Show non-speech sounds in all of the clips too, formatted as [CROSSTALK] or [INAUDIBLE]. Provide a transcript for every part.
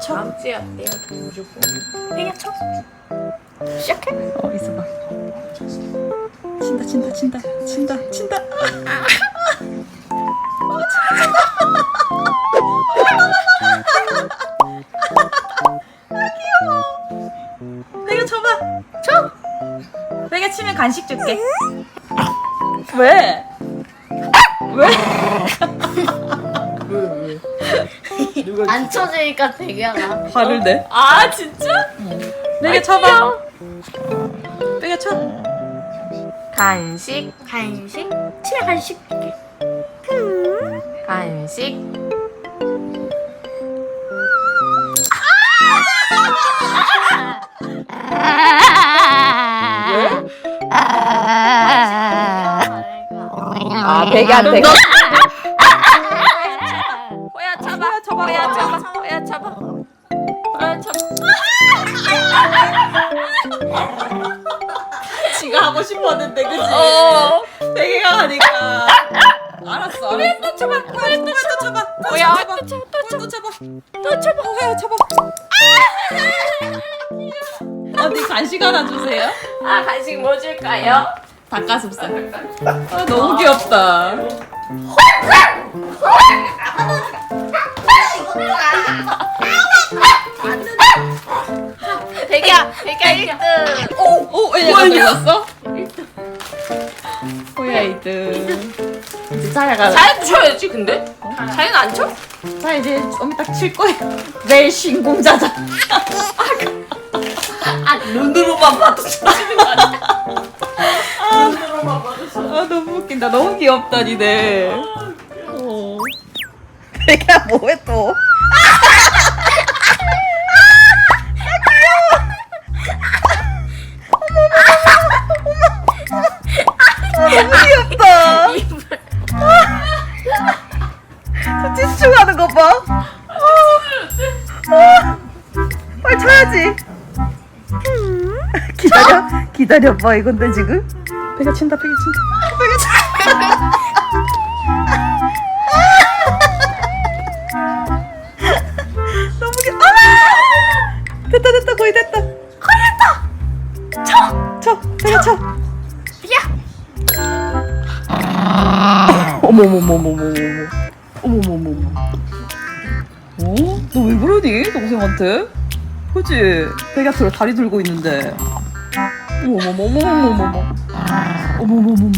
쳐. 다음 주에 어때요? 동주고. 팽이야, 쳐. 시작해. 어 있어봐. 친다 친다 친다 친다 친다. 내가 쳐봐. 쳐. 내가 치면 간식 줄게. 왜? 왜? 안 쳐지니까 대기하나. 화를 내? 아 진짜? 내가 쳐봐. 내가 쳐. 간식, 간식? 치면 간식. 간식. 되게 안 되게. 호야 잡아. 호야 잡아. 호야 잡아. 호야 잡아. 호야 잡아. 아, [LAUGHS] 지가 하고 싶었는데 그치? 어. 되게 하니까 알았어. 호야 또 잡아. 호야 또 잡아. 호야 또 잡아. 또 잡아. 호야 잡아. 언니 간식 하나 주세요. 아 간식 뭐 줄까요? 닭가슴살. 아 너무 귀엽다. 대기야, 대기야 1등. 오, 오, 얘가 들었어? 호야 2등. 이제 자야가. 잘 쳐야지 근데. 자연 안 쳐? 자 이제 좀 이따 칠 거야. 내일 신공자자. 아 눈으로만 봐도 쳐지는 거 아니야? 아 너무 웃긴다. 너무 귀엽다 니네. 어. 내가 뭐해 또? 너무 귀엽다. 저 집중하는 거 봐. 아, 빨리 쳐야지. 기다려, 기다려봐. 이건데 지금. 베개 친다 베개 친다. 아, 베개 친다. 너무 귀 어머! 됐다 됐다 거의 됐다. 거의 됐다! 쳐쳐 베개 쳐. 야. 어머머머머머머 어머머머머 어? 너 왜 그러니 동생한테? 그치? 베개 앞으로 다리 들고 있는데. 어머머머머머머머. 어머머머머.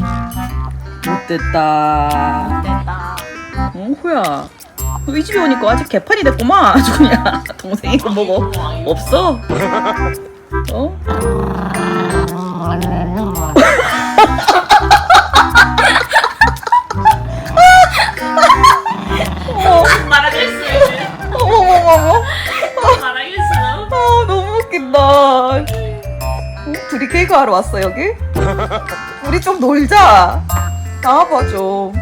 못됐다. 됐다. 어, 호야. 너이 집에 오니까 아직 개판이 됐구만. 아주 그냥. [LAUGHS] 동생이 그 뭐고 없어? 어? 어머머머머. 말하겠어. 아, 너무 웃긴다. 어? 둘이 케이크 하러 왔어, 여기? 우리 좀 놀자. 나와봐, 좀.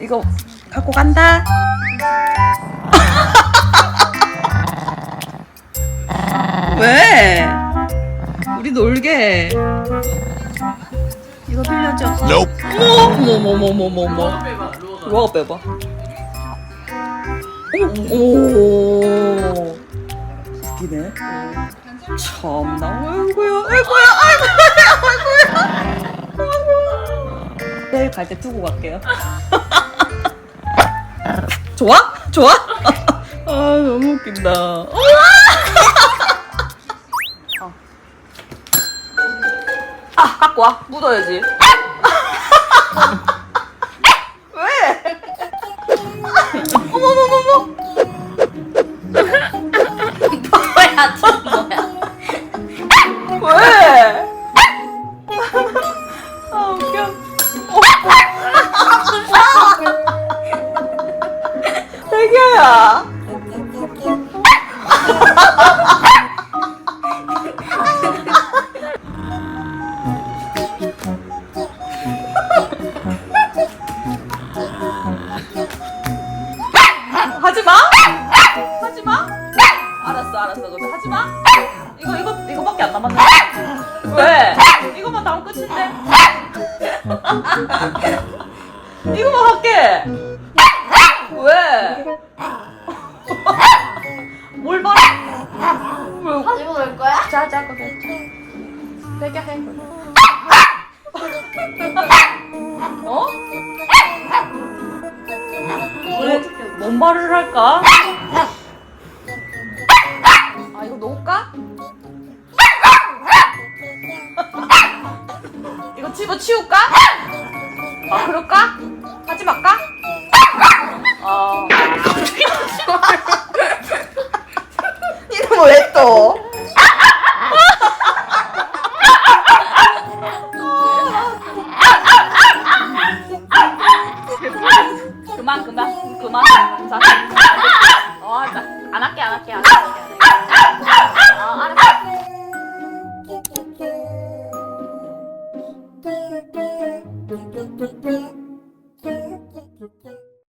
이거 갖고 간다. [LAUGHS] 왜? 우리 놀게. 이거 빌려줘. 어머, 어머. 루아가 빼봐. 오, 오. 웃기네. 참나, 아이고야, 아이고야, 아이고야, 아이고야. 내일 갈 때 두고 갈게요. [LAUGHS] 좋아? 좋아? [LAUGHS] 아, 너무 웃긴다. [LAUGHS] 아, 갖고 와. 묻어야지. 왜? 어머머머머. 뭐야? 애기야. 하지 마. 하지 마. 알았어, 알았어. 그러면 하지 마. 이거 이거 이거밖에 안 남았네. 왜? 이거만 나오면 끝인데. [LAUGHS] 이거만 할게. 자, 자, 거기. 되게 해. 어? 뭐, 뭔 말을 할까? 아, 이거 놓을까? 이거 집어 치울까? 아, 그럴까? 하지 말까? 아. 이거 왜 또? 아, 알았어.